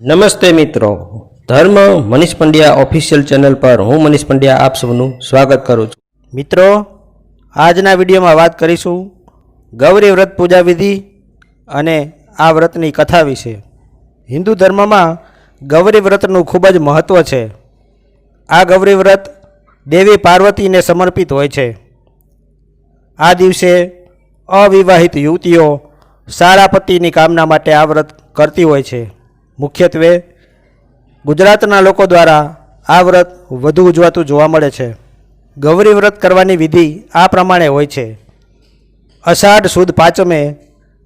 નમસ્તે મિત્રો. ધર્મ મનીષ પંડ્યા ઓફિશિયલ ચેનલ પર હું મનીષ પંડ્યા આપ સૌનું સ્વાગત કરું છું. મિત્રો, આજના વિડીયોમાં વાત કરીશું ગૌરી વ્રત પૂજા વિધિ અને આ વ્રતની કથા વિશે. હિન્દુ ધર્મમાં ગૌરી વ્રતનું ખૂબ જ મહત્ત્વ છે. આ ગૌરી વ્રત દેવી પાર્વતીને સમર્પિત હોય છે. આ દિવસે અવિવાહિત યુવતીઓ સારા પતિની કામના માટે આ વ્રત કરતી હોય છે. મુખ્યત્વે ગુજરાતના લોકો દ્વારા આ વ્રત વધુ ઉજવાતું જોવા મળે છે. ગૌરી વ્રત કરવાની વિધિ આ પ્રમાણે હોય છે. અષાઢ સુદ પાંચમે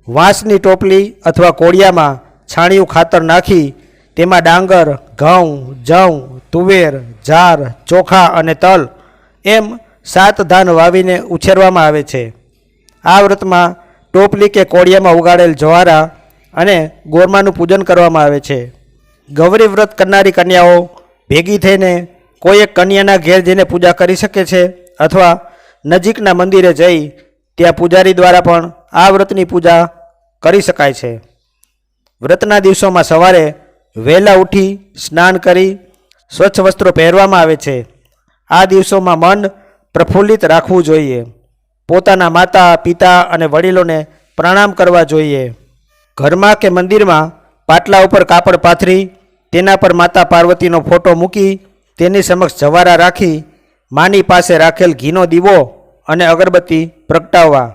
વાંસની ટોપલી અથવા કોળિયામાં છાણિયું ખાતર નાખી તેમાં ડાંગર, ઘઉં જવ તુવેર જાર ચોખા અને તલ એમ સાત ધાન વાવીને ઉછેરવામાં આવે છે. આ વ્રતમાં ટોપલી કે કોળિયામાં ઉગાડેલ જવારા અને ગોરમાનું પૂજન કરવામાં આવે છે. ગૌરી વ્રત કરનારી કન્યાઓ ભેગી થઈને કોઈ એક કન્યાના ઘેર જઈને પૂજા કરી શકે છે અથવા નજીકના મંદિરે જઈ ત્યાં પૂજારી દ્વારા પણ આ વ્રતની પૂજા કરી શકાય છે. વ્રતના દિવસોમાં સવારે વહેલા ઉઠી સ્નાન કરી સ્વચ્છ વસ્ત્રો પહેરવામાં આવે છે. આ દિવસોમાં મન પ્રફુલ્લિત રાખવું જોઈએ. પોતાના માતા, પિતા અને વડીલોને પ્રણામ કરવા જોઈએ. ઘરમાં કે મંદિરમાં પાટલા ઉપર કાપડ પાથરી, તેના પર માતા પાર્વતીનો ફોટો મૂકી, તેની સમક્ષ જવારા રાખી, માની પાસે રાખેલ ઘીનો દીવો અને અગરબત્તી પ્રગટાવવા.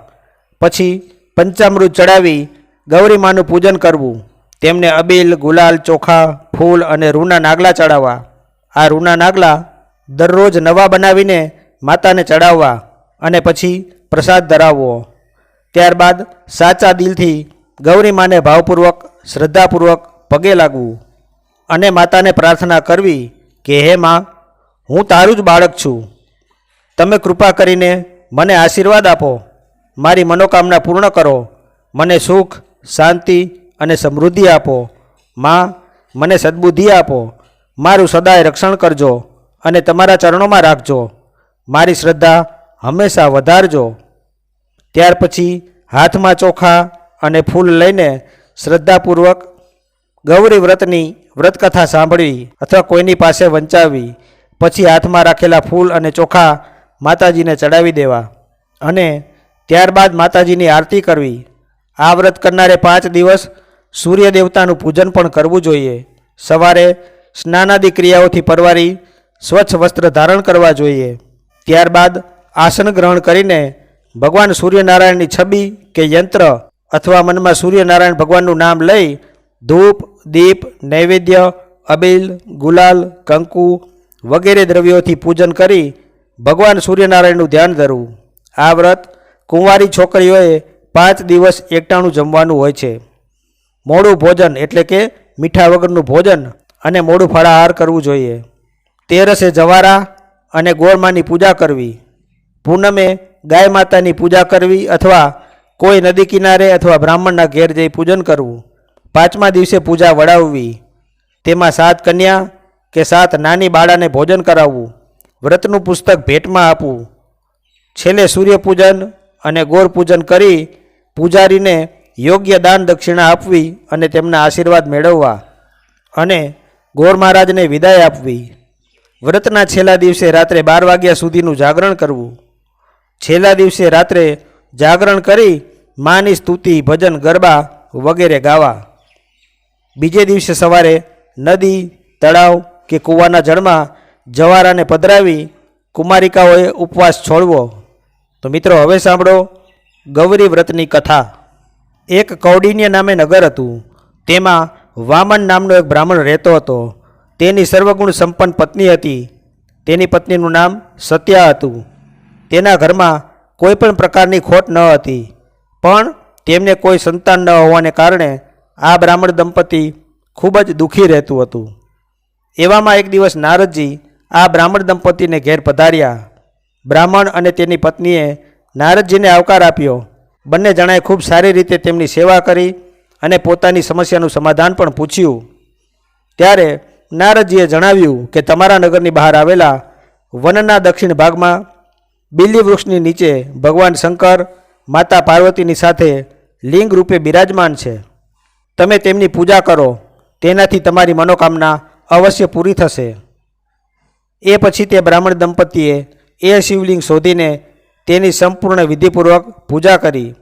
પછી પંચામૃત ચડાવી ગૌરી માનું પૂજન કરવું. તેમને અબીલ, ગુલાલ, ચોખા, ફૂલ અને રૂના નાગલા ચડાવવા. આ રૂના નાગલા દરરોજ નવા બનાવીને માતાને ચડાવવા અને પછી પ્રસાદ ધરાવવો. ત્યારબાદ સાચા દિલથી ગૌરી માને ભાવપૂર્વક, શ્રદ્ધાપૂર્વક પગે લાગવું અને માતાને પ્રાર્થના કરવી કે, હે માં, હું તારું જ બાળક છું. તમે કૃપા કરીને મને આશીર્વાદ આપો. મારી મનોકામના પૂર્ણ કરો. મને સુખ, શાંતિ અને સમૃદ્ધિ આપો. માં, મને સદબુદ્ધિ આપો. મારું સદાય રક્ષણ કરજો અને તમારા ચરણોમાં રાખજો. મારી શ્રદ્ધા હંમેશા વધારજો. ત્યાર પછી હાથમાં ચોખા અને ફૂલ લઈને શ્રદ્ધાપૂર્વક ગૌરી વ્રતની વ્રતકથા સાંભળવી અથવા કોઈની પાસે વંચાવવી પછી હાથમાં રાખેલા ફૂલ અને ચોખા માતાજીને ચડાવી દેવા. અને ત્યારબાદ માતાજીની આરતી કરવી. આ વ્રત કરનારે પાંચ દિવસ સૂર્ય દેવતાનું પૂજન પણ કરવું જોઈએ. સવારે સ્નાનાદિ ક્રિયાઓથી પરવારી સ્વચ્છ વસ્ત્ર ધારણ કરવા જોઈએ. ત્યારબાદ આસન ગ્રહણ કરીને ભગવાન સૂર્યનારાયણની છબી કે યંત્ર અથવા મનમાં સૂર્યનારાયણ ભગવાનનું નામ લઈ ધૂપ, દીપ, નૈવેદ્ય, અબીલ, ગુલાલ, કંકુ વગેરે દ્રવ્યોથી પૂજન કરી ભગવાન સૂર્યનારાયણનું ધ્યાન ધરવું. આ વ્રત કુંવારી છોકરીઓએ પાંચ દિવસ એકટાણું જમવાનું હોય છે. મોડું ભોજન એટલે કે મીઠા વગરનું ભોજન અને મોડું ફળાહાર કરવું જોઈએ. તેરસે જવારા અને ગોળમાની પૂજા કરવી. પૂનમે ગાય માતાની પૂજા કરવી અથવા કોઈ નદી કિનારે અથવા બ્રાહ્મણના ઘેર જઈ પૂજન કરવું. પાંચમા દિવસે પૂજા વડાવવી. તેમાં સાત કન્યા કે સાત નાની બાળાને ભોજન કરાવવું. વ્રતનું પુસ્તક ભેટમાં આપવું. છેલ્લે સૂર્યપૂજન અને ગોરપૂજન કરી પૂજારીને યોગ્ય દાન દક્ષિણા આપવી અને તેમના આશીર્વાદ મેળવવા અને ગોર મહારાજને વિદાય આપવી. વ્રતના છેલ્લા દિવસે રાત્રે બાર વાગ્યા સુધીનું જાગરણ કરવું. છેલ્લા દિવસે રાત્રે જાગરણ કરી માની સ્તુતિ, ભજન, ગરબા વગેરે ગાવા. બીજે દિવસે સવારે નદી, તળાવ કે કૂવાના જળમાં જવારાને પધરાવી કુમારિકાઓએ ઉપવાસ છોડવો. તો મિત્રો, હવે સાંભળો ગૌરી વ્રતની કથા. એક કૌડિન્ય નામે નગર હતું. તેમાં વામન નામનો એક બ્રાહ્મણ રહેતો હતો. તેની સર્વગુણ સંપન્ન પત્ની હતી. તેની પત્નીનું નામ સત્યા હતું. તેના ઘરમાં કોઈ પણ પ્રકારની ખોટ ન હતી. પણ તેમને કોઈ સંતાન ન હોવાને કારણે આ બ્રાહ્મણ દંપતી ખૂબ જ દુઃખી રહેતું હતું. એવામાં એક દિવસ નારદજી આ બ્રાહ્મણ દંપતીને ઘેર પધાર્યા. બ્રાહ્મણ અને તેની પત્નીએ નારદજીને આવકાર આપ્યો. બંને જણાએ ખૂબ સારી રીતે તેમની સેવા કરી અને પોતાની સમસ્યાનું સમાધાન પણ પૂછ્યું. ત્યારે નારદજીએ જણાવ્યું કે તમારા નગરની બહાર આવેલા વનના દક્ષિણ ભાગમાં બિલ્લી વૃક્ષની નીચે ભગવાન શંકર માતા પાર્વતીની સાથે લિંગ રૂપે બિરાજમાન છે. તમે તેમની પૂજા કરો, તેનાથી તમારી મનોકામના અવશ્ય પૂરી થશે. એ પછી તે બ્રાહ્મણ દંપતીએ એ શિવલિંગ શોધીને તેની સંપૂર્ણ વિધિપૂર્વક પૂજા કરી.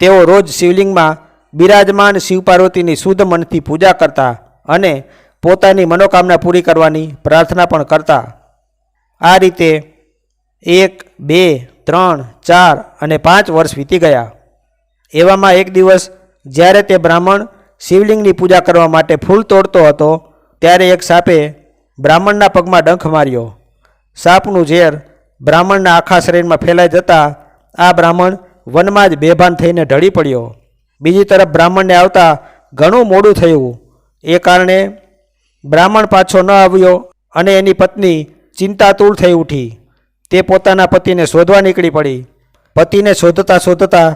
તેઓ રોજ શિવલિંગમાં બિરાજમાન શિવ પાર્વતીની શુદ્ધ મનથી પૂજા કરતા અને પોતાની મનોકામના પૂરી કરવાની પ્રાર્થના પણ કરતા. આ રીતે એક, બે ત્રણ, ચાર અને પાંચ વર્ષ વીતી ગયા. એવામાં એક દિવસ જ્યારે તે બ્રાહ્મણ શિવલિંગની પૂજા કરવા માટે ફૂલ તોડતો હતો, ત્યારે એક સાપે બ્રાહ્મણના પગમાં ડંખ માર્યો. સાપનું ઝેર બ્રાહ્મણના આખા શરીરમાં ફેલાઈ જતાં આ બ્રાહ્મણ વનમાં જ બેભાન થઈને ઢળી પડ્યો. બીજી તરફ બ્રાહ્મણને આવતા ઘણું મોડું થયું. એ કારણે બ્રાહ્મણ પાછો ન આવ્યો અને એની પત્ની ચિંતાતુર થઈ ઉઠી. તે પોતાના પતિને શોધવા નીકળી પડી. પતિને શોધતા શોધતા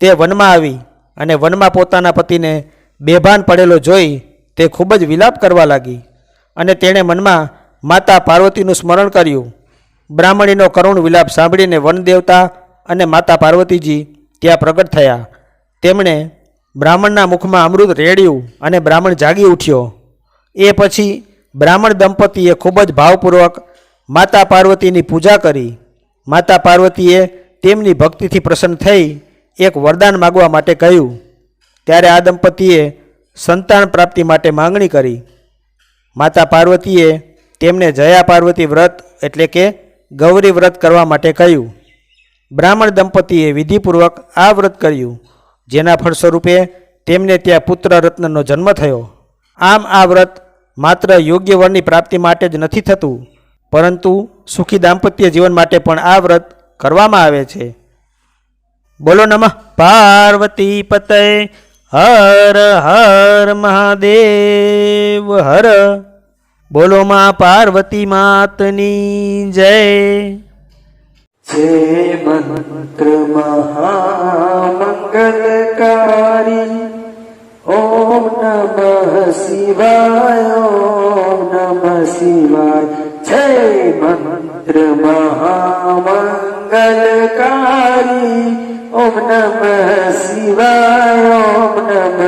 તે વનમાં આવી અને વનમાં પોતાના પતિને બેભાન પડેલો જોઈ તે ખૂબ જ વિલાપ કરવા લાગી અને તેણે મનમાં માતા પાર્વતીનું સ્મરણ કર્યું. બ્રાહ્મણીનો કરુણ વિલાપ સાંભળીને વનદેવતા અને માતા પાર્વતીજી ત્યાં પ્રગટ થયા. તેમણે બ્રાહ્મણના મુખમાં અમૃત રેડ્યું અને બ્રાહ્મણ જાગી ઉઠ્યો. એ પછી બ્રાહ્મણ દંપતીએ ખૂબ જ ભાવપૂર્વક માતા પાર્વતીની પૂજા કરી. માતા પાર્વતીએ તેમની ભક્તિથી પ્રસન્ન થઈ એક વરદાન માગવા માટે કહ્યું. ત્યારે આ દંપતીએ સંતાન પ્રાપ્તિ માટે માંગણી કરી. માતા પાર્વતીએ તેમને જયા પાર્વતી વ્રત એટલે કે ગૌરી વ્રત કરવા માટે કહ્યું. બ્રાહ્મણ દંપતીએ વિધિપૂર્વક આ વ્રત કર્યું, જેના ફળ સ્વરૂપે તેમને ત્યાં પુત્ર રત્નનો જન્મ થયો. આમ આ વ્રત માત્ર યોગ્ય વરની પ્રાપ્તિ માટે જ નથી થતું. પરંતુ સુખી દાંપત્ય જીવન માટે પણ આ વ્રત કરવામાં આવે છે. બોલો નમઃ. પાર્વતી પતય હર હર મહાદેવ હર. બોલો માં પાર્વતી માતની જય. જય મંત્ર મહામંગલકારી, ઓમ નમઃ શિવાય, ઓમ નમઃ શિવાય. જય મંત્ર મહામંગલકારી ઓમ નમ શિવાય ઓમ નમ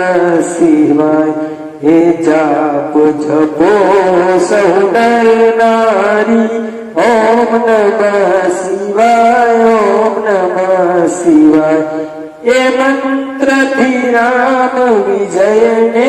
શિવાય હે જાપ જપો સૌ નારી ઓમ નમ શિવાય ઓમ નમ શિવાય એ મંત્રથી રામ વિજય ને